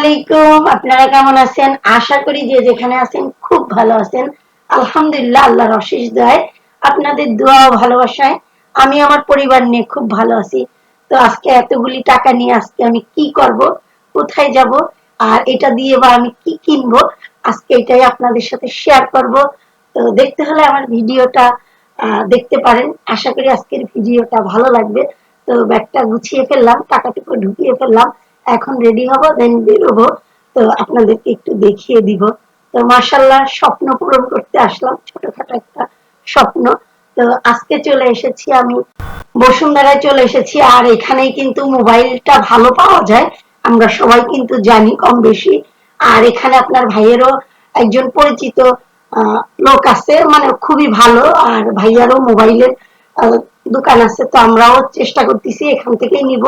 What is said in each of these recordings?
আলাইকুম, আপনারা কেমন আছেন? আশা করি যে যেখানে আছেন খুব ভালো আছেন। আলহামদুলিল্লাহ, আল্লাহর অশেষ দয়ায়, আপনাদের দোয়া ও ভালোবাসায়। আমি আমার পরিবার নিয়ে খুব ভালো আছি। তো আজকে এতগুলি টাকা নিয়ে আজকে আমি কি করব, কোথায় যাব, আর এটা দিয়ে বা আমি কি কিনবো, আজকে এটাই আপনাদের সাথে শেয়ার করব। তো দেখতে হলে আমার ভিডিওটা দেখতে পারেন। আশা করি আজকের ভিডিওটা ভালো লাগবে। তো ব্যাগটা গুছিয়ে ফেললাম, টাকাটুকু ঢুকিয়ে ফেললাম। এখন রেডি হব দেন বেরোবো। তো আপনাদেরকে একটু দেখিয়ে দিব। তো মার্শাল্লাহ স্বপ্ন পূরণ করতে আসলাম। ছোটখাটো একটা স্বপ্ন। তো আজকে চলে এসেছি আমি, বসুন্ধরায় চলে এসেছি। আর এখানেই কিন্তু মোবাইলটা ভালো পাওয়া যায়। আমরা সবাই কিন্তু জানি কম বেশি। আর এখানে আপনার ভাইয়েরও একজন পরিচিত লোক আছে। মানে খুবই ভালো। আর ভাইয়ারও মোবাইলের দোকান আছে। তো আমরাও চেষ্টা করতেছি এখান থেকেই নিব।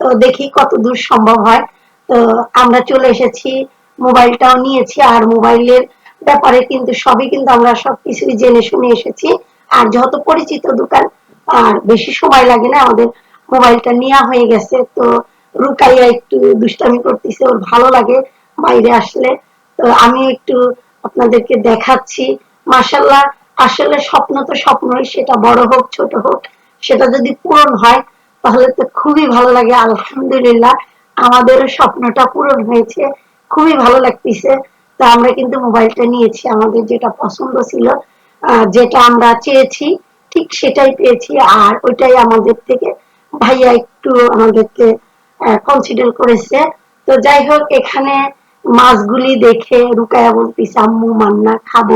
তো দেখি কত দূর সম্ভব হয়। তো আমরা চলে এসেছি, মোবাইলটাও নিয়েছি, আর মোবাইলের ব্যাপারে কিন্তু সবই কিন্তু আমরা সবকিছুই জেনে শুনে এসেছি। আর যত পরিচিত দোকান, আর বেশি সময় লাগে না, আমাদের মোবাইলটা নেওয়া হয়ে গেছে। তো রুকাইয়া একটু দুষ্টামি করতেছে, ওর ভালো লাগে বাইরে আসলে। তো আমি একটু আপনাদেরকে দেখাচ্ছি। মাসাল্লাহ আসলে স্বপ্ন তো স্বপ্নই, সেটা বড় হোক, ছোট হোক, সেটা যদি পূরণ হয় তাহলে তো খুবই ভালো লাগে। আলহামদুলিল্লাহ আমাদেরও স্বপ্নটা পূরণ হয়েছে। খুবই ভালো লাগতেছে। তো আমরা কিন্তু মোবাইলটা নিয়েছি, আমাদের যেটা পছন্দ ছিল যেটা আমরা চেয়েছি, ঠিক সেটাই পেয়েছি। আর ওইটাই আমাদের থেকে ভাইয়া একটু আমাদেরকে কনসিডার করেছে। তো যাই হোক, এখানে মাছগুলি দেখে রুকায়া বলতেছে, আম্মু, মান্না, খাব।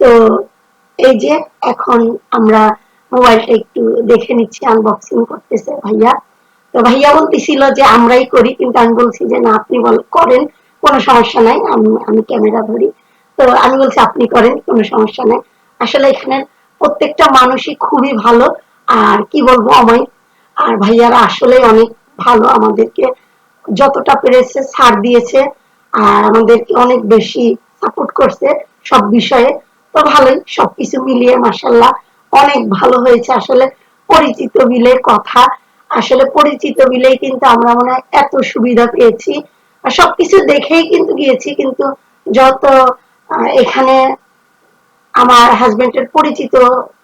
তো এই যে, এখন আমরা মোবাইলটা একটু দেখে নিচ্ছি আনবক্সিং করতেছে ভাইয়া। তো ভাইয়া বলতেছিল যে আমরাই করি, কিন্তু আমি বলছি যে না, আপনি বল করেন, কোনো সমস্যা নাই, আমি আমি ক্যামেরা ধরি। তো আমি বলছি, আপনি করেন, কোনো সমস্যা নাই। আসলে এখানে প্রত্যেকটা মানুষই খুবই ভালো, আর কি বলব আমায় আর ভাইয়ারা আসলে অনেক ভালো, আমাদেরকে যতটা পেরেছে ছাড় দিয়েছে, আর আমাদেরকে অনেক বেশি সাপোর্ট করছে সব বিষয়ে। তো ভালোই, সবকিছু মিলিয়ে মাসাল্লাহ অনেক ভালো হয়েছে। আসলে পরিচিত বিলে কথা, আসলে পরিচিত বিলেই কিন্তু আমরা মনে হয় এত সুবিধা পেয়েছি। সবকিছু দেখেই কিন্তু গিয়েছি, কিন্তু যত এখানে আমার হাজবেন্ডের পরিচিত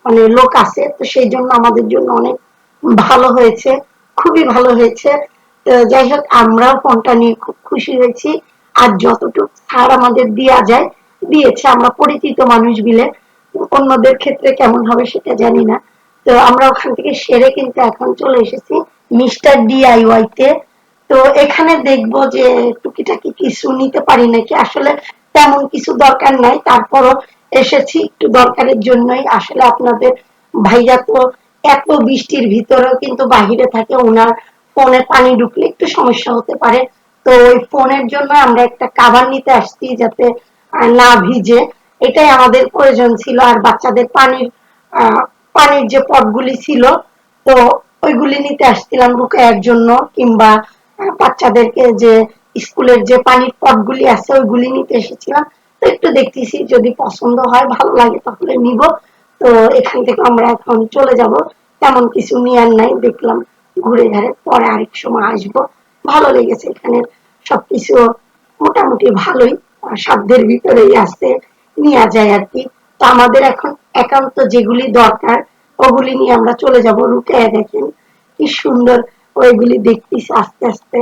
মানে লোক আছে, তো সেই জন্য আমাদের জন্য অনেক ভালো হয়েছে, খুবই ভালো হয়েছে। যাই হোক, আমরাও ফোনটা নিয়ে খুব খুশি হয়েছি। আর যতটুকু ছাড় আমাদের দেওয়া যায়, দিয়েছে। আমরা পরিচিত মানুষ বিলে অন্যদের ক্ষেত্রে কেমন হবে সেটা জানি না। তো আমরা ওখান থেকে সেরে কিন্তু এখন চলে এসেছি মিস্টার ডিআইওয়াই তে। তো এখানে দেখব যে টুকিটাকি কিছু নিতে পারি নাকি? আসলে তেমন কিছু দরকার নাই। তারপরও এসেছি একটু দরকারের জন্যই। আসলে আপনাদের ভাইয়া তো এত বৃষ্টির ভিতরেও কিন্তু বাহিরে থাকে, ওনার ফোনে পানি ঢুকলে একটু সমস্যা হতে পারে। তো ওই ফোনের জন্য আমরা একটা কাভার নিতে আসছি যাতে না ভিজে। এটাই আমাদের প্রয়োজন ছিল, আর বাচ্চাদের পানির পানির যে পটগুলি ছিল, তো ওইগুলি নিতে আসছিলাম রুকায়ার জন্য, কিংবা বাচ্চাদেরকে যে স্কুলের যে পানির পটগুলি আছে ওইগুলি নিতে এসেছিলাম। তো একটু দেখতেছি, যদি পছন্দ হয়, ভালো লাগে তাহলে নিব। তো এখান থেকে আমরা এখন চলে যাব। তেমন কিছু নিয়ার নাই, দেখলাম ঘুরে ঘাড়ে পরে আরেক সময় আসব। ভালো লেগেছে এখানে সবকিছু মোটামুটি ভালোই সাধ্যের ভিতরেই আছে। নেওয়া যায় আর কি। তো আমাদের এখন একান্ত যেগুলি দরকার, ওগুলি নিয়ে আমরা চলে যাব। রুকায় দেখেন কি সুন্দর ওইগুলি দেখতেছি আস্তে আস্তে।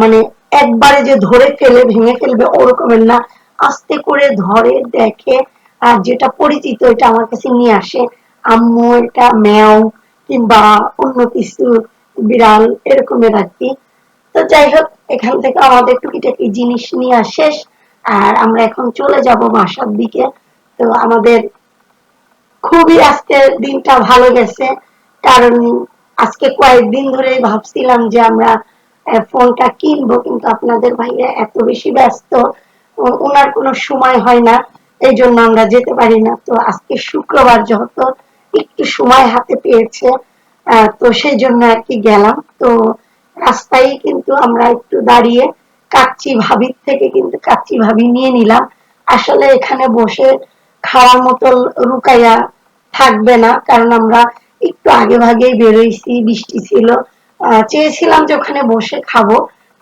মানে একবারে যে ধরে ফেলে, ভেঙে ফেলবে ওরকমের না। আস্তে করে ধরে দেখে, আর যেটা পরিচিত এটা আমার কাছে নিয়ে আসে। আম্মু এটা ম্যাও কিংবা অন্য কিছু বিড়াল এরকমের আর কি। তো যাই হোক, এখান থেকে আমাদের টুকিটাকি জিনিস নিয়ে শেষ আর আমরা এখন চলে যাব বাসার দিকে। তো আমাদের খুবই আজকের দিনটা ভালো গেছে। কারণ আজকে কয়েকদিন ধরে ভাবছিলাম যে আমরা ফোনটা কিনবো, কিন্তু আপনাদের ভাইয়া এত বেশি ব্যস্ত। ওনার কোনো সময় হয় না, এই জন্য আমরা যেতে পারি না। তো আজকে শুক্রবার যেহেতু একটু সময় হাতে পেয়েছে তো সেই জন্য আর কি গেলাম। তো রাস্তায় কিন্তু আমরা একটু দাঁড়িয়ে কাচ্চি ভাবির থেকে কিন্তু কাচ্চি ভাবি নিয়ে নিলাম। আসলে এখানে বসে খাওয়ার মতো রুকাইয়া থাকবে না, কারণ আমরা একটু আগে ভাগেই বেরোইছি, বৃষ্টি ছিল। চেয়েছিলাম যে ওখানে বসে খাব,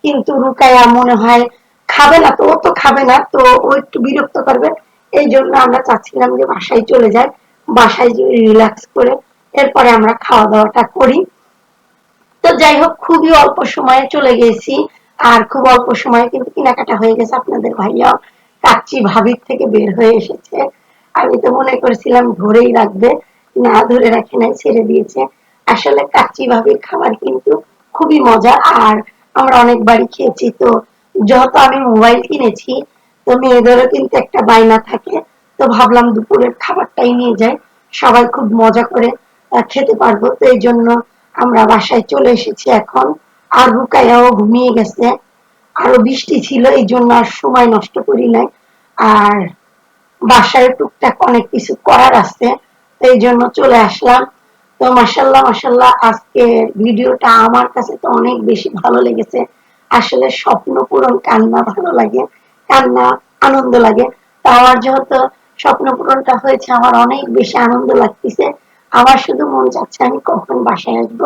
কিন্তু রুকাইয়া মনে হয় খাবে না, তো ও তো খাবে না, তো ও একটু বিরক্ত করবে। এই জন্য আমরা চাচ্ছিলাম যে বাসায় চলে যাই। বাসায় রিল্যাক্স করে এরপরে আমরা খাওয়া দাওয়াটা করি। তো যাই হোক, খুবই অল্প সময়ে চলে গেছি। আর খুব অল্প সময়ে কিন্তু কেনাকাটা হয়ে গেছে আপনাদের ভাইয়া। কাচ্চি ভাবির থেকে বের হয়ে এসেছে। আমি তো মনে করেছিলাম ধরেই রাখবে, না ধরে রাখে নাই, ছেড়ে দিয়েছে। আসলে কাচ্চি ভাবির খাবার কিন্তু খুবই মজা। আর আমরা অনেক বাড়ি খেয়েছি, তো যত আমি মোবাইল কিনেছি, তো মেয়েদেরও কিন্তু একটা বায়না থাকে। তো ভাবলাম দুপুরের খাবারটাই নিয়ে যাই। সবাই খুব মজা করে খেতে পারব। তো এই জন্য আমরা বাসায় চলে এসেছি এখন। আর রুকাইয়াও ঘুমিয়ে গেছে। আরও বৃষ্টি ছিল, এই জন্য আর সময় নষ্ট করি নাই। আর বাসায় টুকটাক অনেক কিছু করার আছে এই জন্য চলে আসলাম। তো মাসাল্লাহ মাসাল্লাহ আজকে ভিডিওটা আমার কাছে তো অনেক বেশি ভালো লেগেছে। আসলে স্বপ্ন পূরণ কান্না ভালো লাগে, কান্না আনন্দ লাগে। তো আমার যেহেতু স্বপ্ন পূরণটা হয়েছে, আমার অনেক বেশি আনন্দ লাগতেছে। আমার শুধু মন চাচ্ছে আমি কখন বাসায় আসব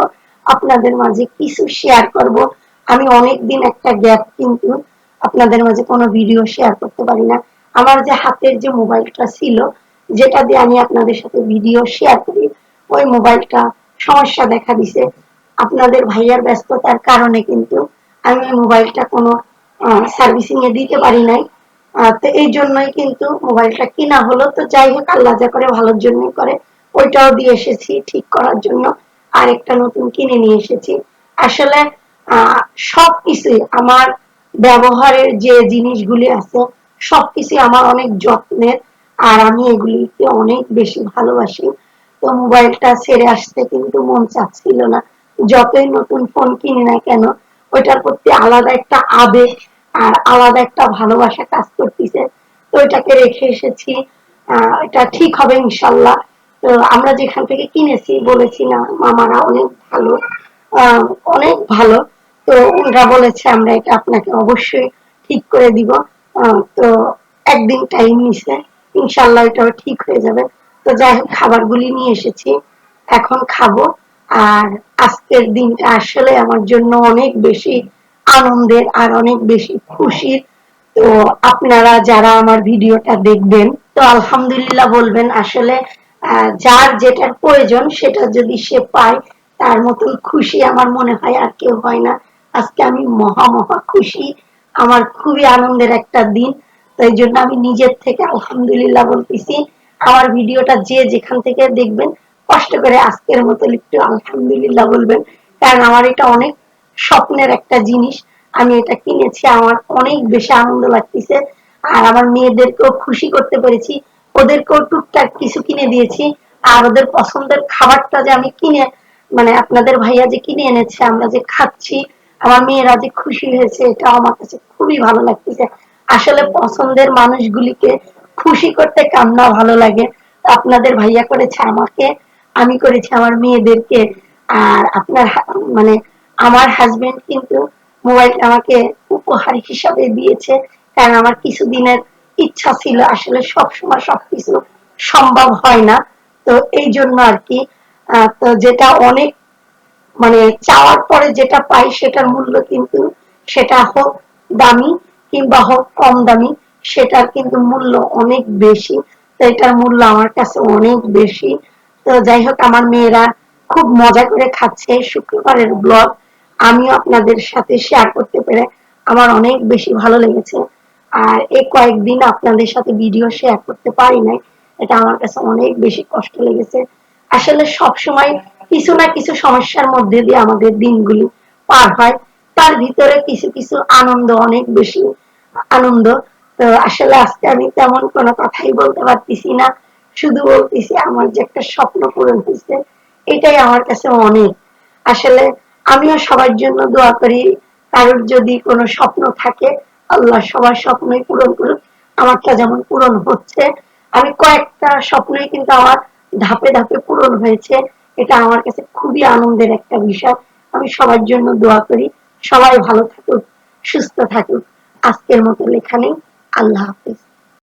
আপনাদের মাঝে কিছু শেয়ার করব। আমি অনেক দিন একটা গ্যাপ কিন্তু আপনাদের মাঝে কোনো ভিডিও শেয়ার করতে পারি না। আমার যে হাতের যে মোবাইলটা ছিল, যেটা দিয়ে আমি আপনাদের সাথে ভিডিও শেয়ার করি, ওই মোবাইলটা সমস্যা দেখা দিছে। আপনাদের ভাইয়ার ব্যস্ততার কারণে কিন্তু আমি ওই মোবাইলটা কোনো সার্ভিসিং এ দিতে পারি নাই। তো এই জন্যই কিন্তু মোবাইলটা কিনা হলো। তো যাই হোক, আল্লাহ যা করে ভালোর জন্যই করে। ওইটাও দিয়ে এসেছি ঠিক করার জন্য। আরেকটা নতুন কিনে নিয়ে এসেছি। আসলে সব কিছুই আমার ব্যবহারের যে জিনিসগুলি আছে সবকিছু আমার অনেক যত্নের, আর আমি এগুলিকে অনেক বেশি ভালোবাসি। তো মোবাইলটা ছেড়ে আসতে কিন্তু মন চাচ্ছিল না। যতই নতুন ফোন কিনি না কেন, ওইটার প্রতি আলাদা একটা আবেগ আর আলাদা একটা ভালোবাসা কাজ করতেছে। তো ওইটাকে রেখে এসেছি। এটা ঠিক হবে ইনশাল্লাহ। তো আমরা যেখান থেকে কিনেছি, বলেছি, না, মামারা অনেক ভালো। অনেক ভালো। তো ওরা বলেছে, আমরা এটা আপনাকে অবশ্যই ঠিক করে দিব। তো একদিন টাইম নিছে ইনশাল্লাহ এটাও ঠিক হয়ে যাবে। তো যাই হোক, খাবারগুলি নিয়ে এসেছি, এখন খাব। আর আজকের দিনটা আসলে আমার জন্য অনেক বেশি আনন্দের আর অনেক বেশি খুশির। তো আপনারা যারা আমার ভিডিওটা দেখবেন, তো আলহামদুলিল্লাহ বলবেন, আসলে যার যেটার প্রয়োজন সেটা যদি সে পায়, তার মতন খুশি আমার মনে হয়, আর কেউ হয় না। আজকে আমি মহা মহা খুশি। আমার খুবই আনন্দের একটা দিন। তাই জন্য আমি নিজের থেকে আলহামদুলিল্লাহ বলতেছি, আমার ভিডিওটা যে যেখান থেকে দেখবেন, কষ্ট করে আজকের মতো একটু আলহামদুলিল্লাহ বলবেন। কারণ আমার এটা অনেক স্বপ্নের একটা জিনিস। আমি এটা কিনেছি, আমার অনেক বেশি আনন্দ লাগতেছে। আর আমার মেয়েদেরকেও খুশি করতে পেরেছি। ওদেরকেও টুকটাক কিছু কিনে দিয়েছি। আর ওদের পছন্দের খাবারটা যে আমি কিনে মানে আপনাদের ভাইয়া যে কিনে এনেছে, আমরা যে খাচ্ছি, আমার মেয়েরা যে খুশি হয়েছে এটা আমার কাছে খুবই ভালো লাগতেছে। আসলে পছন্দের মানুষগুলিকে খুশি করতে কান্না ভালো লাগে। আপনাদের ভাইয়া করেছে আমাকে, আমি করেছি আমার মেয়েদেরকে। আর আপনার মানে আমার হাজবেন্ড কিন্তু মোবাইল আমাকে উপহার হিসাবে দিয়েছে। কারণ আমার কিছুদিনের ইচ্ছা ছিল আসলে সব সময় সবকিছু সম্ভব হয় না। তো এই জন্য আর কি তো যেটা অনেক মানে চাওয়ার পরে যেটা পাই সেটার মূল্য কিন্তু সেটা হোক দামি কিংবা হোক কম দামি, সেটার কিন্তু মূল্য অনেক বেশি। তো এটার মূল্য আমার কাছে অনেক বেশি। তো যাই হোক, আমার মেয়েরা খুব মজা করে খাচ্ছে শুক্রবারের ব্লগ। আমিও আপনাদের সাথে শেয়ার করতে পেরে আমার অনেক বেশি ভালো লেগেছে। আর এই কয়েকদিন আপনাদের সাথে ভিডিও শেয়ার করতে পারি নাই। এটা আমার কাছে অনেক বেশি কষ্ট লেগেছে। আসলে সব সময় কিছু না কিছু সমস্যার মধ্যে দিয়ে আমাদের দিনগুলি পার হয়। তার ভিতরে কিছু কিছু আনন্দ, অনেক বেশি আনন্দ। তো আসলে আজকে আমি তেমন কোনো কথাই বলতে পারতেছি না। শুধু বলতেছি আমার যে একটা স্বপ্ন পূরণ হয়েছে, এটাই আমার কাছে অনেক। আসলে আমিও সবার জন্য দোয়া করি, কারোর যদি কোনো স্বপ্ন থাকে আল্লাহ সবার স্বপ্নই পূরণ করুন আমারটা যেমন পূরণ হচ্ছে, আমি কয়েকটা স্বপ্নই কিন্তু আমার ধাপে ধাপে পূরণ হয়েছে। এটা আমার কাছে খুবই আনন্দের একটা বিষয়। আমি সবার জন্য দোয়া করি, সবাই ভালো থাকুক, সুস্থ থাকুক। আজকের মতো লেখা নেই। আল্লাহ হাফিজ।